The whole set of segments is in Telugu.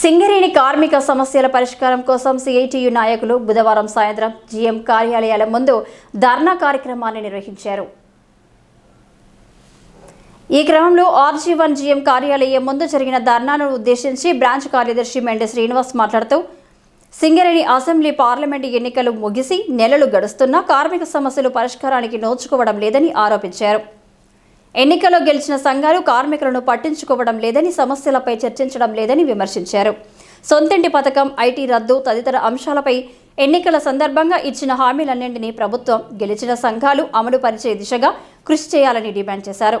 సింగరేణి కార్మిక సమస్యల పరిష్కారం కోసం సిఐటియు నాయకులు బుధవారం సాయంత్రం జీఎం కార్యాలయాల ముందు ధర్నా కార్యక్రమాన్ని నిర్వహించారు. ఈ క్రమంలో ఆర్జీ వన్ జీఎం కార్యాలయం ముందు జరిగిన ధర్నాను ఉద్దేశించి బ్రాంచ్ కార్యదర్శి మెండి శ్రీనివాస్ మాట్లాడుతూ సింగరేణి అసెంబ్లీ పార్లమెంటు ఎన్నికలు ముగిసి నెలలు గడుస్తున్నా కార్మిక సమస్యలు పరిష్కారానికి నోచుకోవడం లేదని ఆరోపించారు. ఎన్నికల్లో గెలిచిన సంఘాలు కార్మికులను పట్టించుకోవడం లేదని సమస్యలపై చర్చించడం లేదని విమర్శించారు. సొంతింటి పథకం ఐటీ రద్దు తదితర అంశాలపై ఎన్నికల సందర్భంగా ఇచ్చిన హామీలన్నింటినీ ప్రభుత్వం గెలిచిన సంఘాలు అమలు పరిచే దిశగా కృషి చేయాలని డిమాండ్ చేశారు.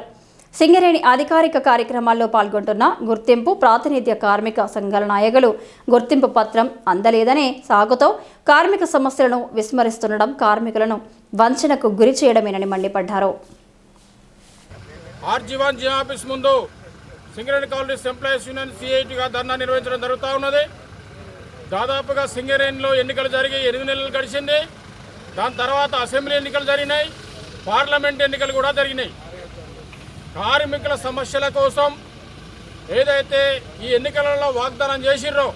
సింగరేణి అధికారిక కార్యక్రమాల్లో పాల్గొంటున్న గుర్తింపు ప్రాతినిధ్య కార్మిక సంఘాల నాయకులు గుర్తింపు పత్రం అందలేదనే సాగుతో కార్మిక సమస్యలను విస్మరిస్తుండడం కార్మికులను వంచనకు గురి చేయడమేనని మండిపడ్డారు. ఆర్జీవన్ జీ ఆఫీస్ ముందు సింగరేణి కాలనీస్ ఎంప్లాయీస్ యూనియన్ సిఐటిగా ధర్నా నిర్వహించడం జరుగుతూ ఉన్నది. దాదాపుగా సింగరేణిలో ఎన్నికలు జరిగి ఎనిమిది నెలలు గడిచింది. దాని తర్వాత అసెంబ్లీ ఎన్నికలు జరిగినాయి. పార్లమెంట్ ఎన్నికలు కూడా జరిగినాయి. కార్మికుల సమస్యల కోసం ఏదైతే ఈ ఎన్నికలలో వాగ్దానం చేసిర్రో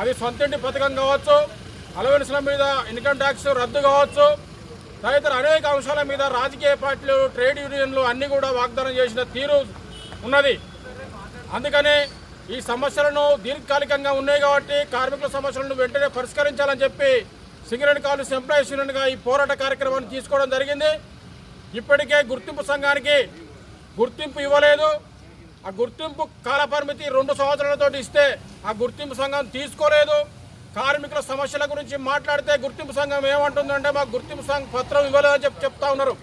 అది సొంతింటి పథకం కావచ్చు అలవెన్స్ల మీద ఇన్కమ్ ట్యాక్స్ రద్దు కావచ్చు తదితర అనేక అంశాల మీద రాజకీయ పార్టీలు ట్రేడ్ యూనియన్లు అన్నీ కూడా వాగ్దానం చేసిన తీరు ఉన్నది. అందుకనే ఈ సమస్యలను దీర్ఘకాలికంగా ఉన్నాయి కాబట్టి కార్మికుల సమస్యలను వెంటనే పరిష్కరించాలని చెప్పి సింగరేణి కాలేజ్ ఎంప్లాయీస్ యూనియన్గా ఈ పోరాట కార్యక్రమాన్ని తీసుకోవడం జరిగింది. ఇప్పటికే గుర్తింపు సంఘానికి గుర్తింపు ఇవ్వలేదు. ఆ గుర్తింపు కాలపరిమితి రెండు సంవత్సరాలతో ఇస్తే ఆ గుర్తింపు సంఘం తీసుకోలేదు. కార్మికుల సమస్యల గురించి మాట్లాడితే గుర్తింపు సంఘం ఏమంటుందంటే మాకు గుర్తింపు సంఘం పత్రం ఇవ్వలేదని చెప్పి చెప్తా ఉన్నారు.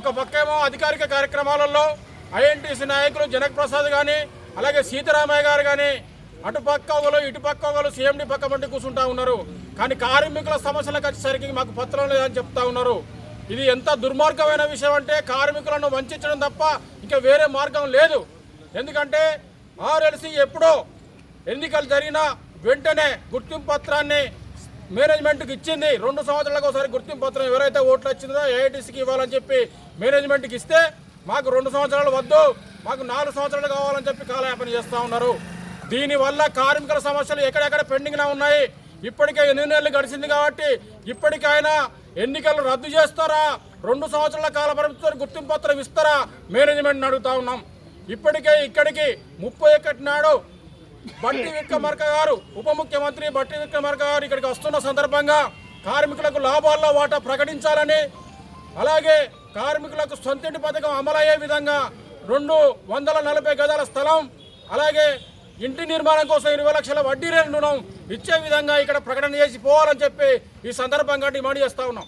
ఒక పక్కేమో అధికారిక కార్యక్రమాలలో ఐఎన్టీసీ నాయకులు జనక్ ప్రసాద్ కానీ అలాగే సీతారామయ్య గారు కానీ అటు పక్క ఒకరు ఇటు పక్క ఒకరు సీఎండి పక్క వంటి కూర్చుంటా ఉన్నారు. కానీ కార్మికుల సమస్యలకు వచ్చేసరికి మాకు పత్రం లేదని చెప్తా ఉన్నారు. ఇది ఎంత దుర్మార్గమైన విషయం అంటే కార్మికులను వంచడం తప్ప ఇంకా వేరే మార్గం లేదు. ఎందుకంటే ఆర్ఎల్సీ ఎప్పుడో ఎన్నికలు జరిగినా వెంటనే గుర్తింపు పత్రాన్ని మేనేజ్మెంట్కి ఇచ్చింది. రెండు సంవత్సరాలకు ఒకసారి గుర్తింపు పత్రం ఎవరైతే ఓట్లు వచ్చిందో ఏఐటీసీకి ఇవ్వాలని చెప్పి మేనేజ్మెంట్కి ఇస్తే మాకు రెండు సంవత్సరాలు వద్దు మాకు నాలుగు సంవత్సరాలు కావాలని చెప్పి కాలయాపన చేస్తూ ఉన్నారు. దీనివల్ల కార్మికుల సమస్యలు ఎక్కడెక్కడ పెండింగ్లో ఉన్నాయి? ఇప్పటికే ఎన్ని నెలలు గడిచింది కాబట్టి ఇప్పటికైనా ఎన్నికలు రద్దు చేస్తారా? రెండు సంవత్సరాల కాల పరిమితితో గుర్తింపు పత్రం ఇస్తారా? మేనేజ్మెంట్ని అడుగుతా ఉన్నాం. ఇప్పటికే ఇక్కడికి ముప్పై ఒకటి నాడు బట్టి విక్రమార్క గారు ఉప ముఖ్యమంత్రి బట్టి విక్రమార్క గారు ఇక్కడికి వస్తున్న సందర్భంగా కార్మికులకు లాభాల్లో వాటా ప్రకటించాలని అలాగే కార్మికులకు సొంతింటి పథకం అమలయ్యే విధంగా రెండు వందల నలభై గజాల స్థలం అలాగే ఇంటి నిర్మాణం కోసం ఇరవై లక్షల వడ్డీ రేటు రుణం ఇచ్చే విధంగా ఇక్కడ ప్రకటన చేసి పోవాలని చెప్పి ఈ సందర్భంగా డిమాండ్ చేస్తా ఉన్నాం.